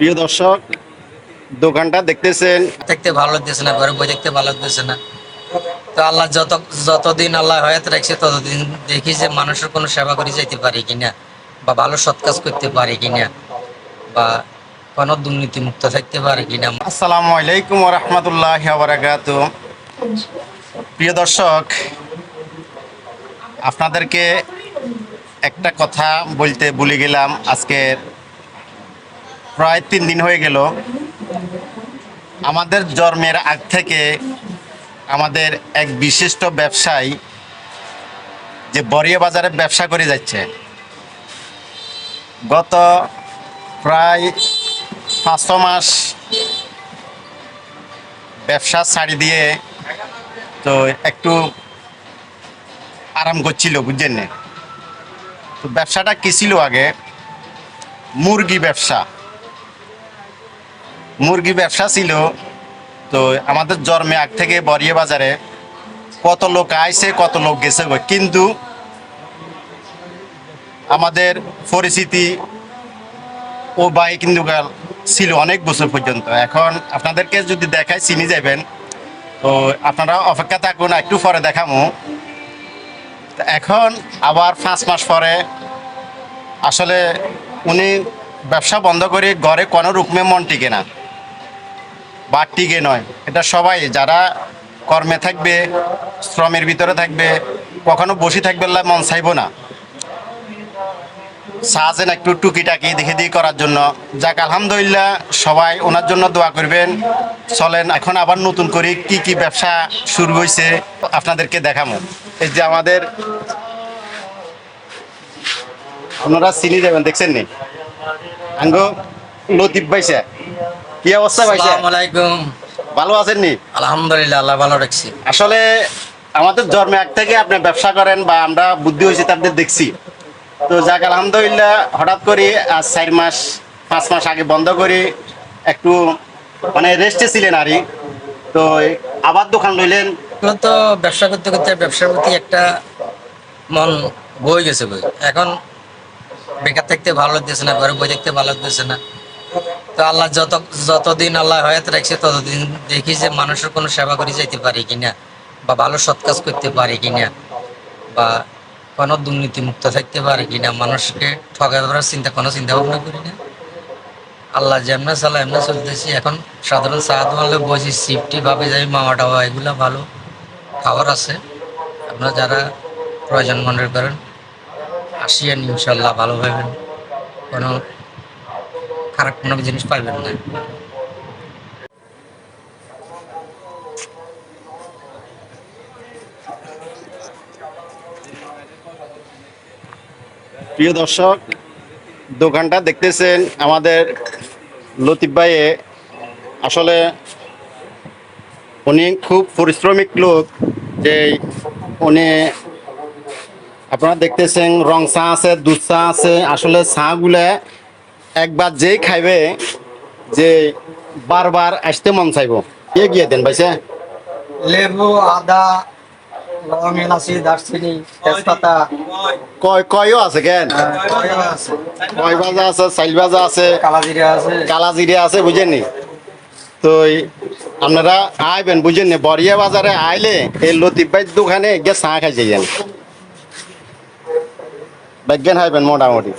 প্রিয় দর্শক দোকানটা দেখতেছেন। দেখতে ভালো লাগতেছে না ঘরে বই দেখতে ভালো লাগতেছে না। তো আল্লাহ যত যতদিন আল্লাহ হয়াত রাখছে ততদিন দেখি যে মানুষের কোনো সেবা করে যাইতে পারি কিনা বা ভালো সৎ কাজ করতে পারি কিনা বা কোনো দুর্নীতি মুক্ত থাকতে পারি কিনা। আসসালামু আলাইকুম রহমতুল্লাহ বারাকাত প্রিয় দর্শক আপনাদেরকে একটা কথা বলতে ভুলে গেলাম আজকে প্রায় তিন দিন হয়ে গেল। আমাদের জন্মের আগ থেকে আমাদের এক বিশিষ্ট ব্যবসায়ী যে বরিয়া বাজারে ব্যবসা করে যাচ্ছে। গত প্রায় পাঁচশো মাস ব্যবসা ছাড়ি দিয়ে তো একটু আরাম করছিল, বুঝছেন তো ব্যবসাটা কী ছিল আগে? মুরগি ব্যবসা। মুরগি ব্যবসা ছিল। তো আমাদের জন্মে আগ থেকে বরিয়া বাজারে কত লোক আইছে, কত লোক গেছে কিন্তু আমাদের পরিস্থিতি ও বাই কিন্তু ছিল অনেক বছর পর্যন্ত। এখন আপনাদেরকে যদি দেখায় চিনি যাবেন তো আপনারা অপেক্ষা থাকুন, একটু পরে দেখামো। এখন আবার পাঁচ মাস পরে আসলে উনি ব্যবসা বন্ধ করে ঘরে কোনো রকমে মন টিকে না। বা টিকে নয়। এটা সবাই, যারা কর্মে থাকবে, শ্রমের ভিতরে থাকবে, কখনো বসে থাকবে মন চাইব না। সাহায্যেন একটু টুকিটাকি দেখে দিয়ে করার জন্য। যাক, আলহামদুলিল্লাহ, সবাই ওনার জন্য দোয়া করবেন। চলেন, এখন আবার নতুন করে কি কি ব্যবসা শুরু হয়েছে আপনাদেরকে দেখাবো এই যে আমাদের আপনারা চিনি যাবেন দেখছেন নি? আঙ্গ, লতিফ পাইছে কি অবস্থা পাইছে আসসালামু আলাইকুম। ভালো আছেন নি? আলহামদুলিল্লাহ আল্লাহ ভালো রাখছি। আসলে আমাদের জন্মে এক থেকে আপনি ব্যবসা করেন বা আমরা বুদ্ধি হয়েছে তাদের দেখছি। তো যাক আলহামদুলিল্লাহ হঠাৎ করে আজ চার মাস পাঁচ মাস আগে বন্ধ করে। একটু মানে রেস্টে ছিলেন আরই তো আবার দোকান লইলেন। তো ব্যবসা করতে করতে ব্যবসার প্রতি একটা মন বই গেছে বই এখন বেকার থাকতে ভালো লাগতেছে না ঘরে বই দেখতে ভালো লাগতেছে না। তো আল্লাহ যত যতদিন আল্লাহ হয়াত রাখছে, ততদিন দেখি যে মানুষের কোনো সেবা করে যাইতে পারি কিনা, বা ভালো সৎ কাজ করতে পারি কিনা, বা কোনো দুর্নীতি মুক্ত থাকতে পারি কিনা, মানুষকে ঠকাবার চিন্তা, কোনো চিন্তা ভাবনা করি না। আল্লাহ যেমন চালা এমনি চলতেছি। এখন সাধারণ চা দোকানে বসি সিফটি ভাবে যাই মামা টাওয়া এগুলো ভালো খাবার আছে। আপনারা যারা প্রয়োজন মনে করেন, আসিয়েন ইনশাল্লাহ, ভালো পাবেন কোনো খারাপ কোনো জিনিস পাইবেন না। প্রিয় দর্শক, দোকানটা দেখতেছেন আমাদের লতিফ ভাইয়ে আসলে উনি খুব পরিশ্রমিক লোক, যে উনি আপনারা দেখতেছেন রং চা আছে, দুধ চা আছে। আসলে চাগুলা একবার যেই খাইবে যে বারবার আসতে মন চাইব। কে গিয়ে দেন ভাইসে লেবু আদা লং এলাচি দারচিনি তেজপাতা। কয় কয়ও আছে কেন? কয় ভাজা আছে চাইল ভাজা আছে? কালাজিরা আছে। কালা জিরে আছে বুঝেননি? তো আপনারা আইবেন বুঝেননি? বরিয়া বাজারে আইলে এই লতিফ ভাই দোকানে গিয়ে চা খাইছে যান। বিজ্ঞান হাইবেন মোটামুটি।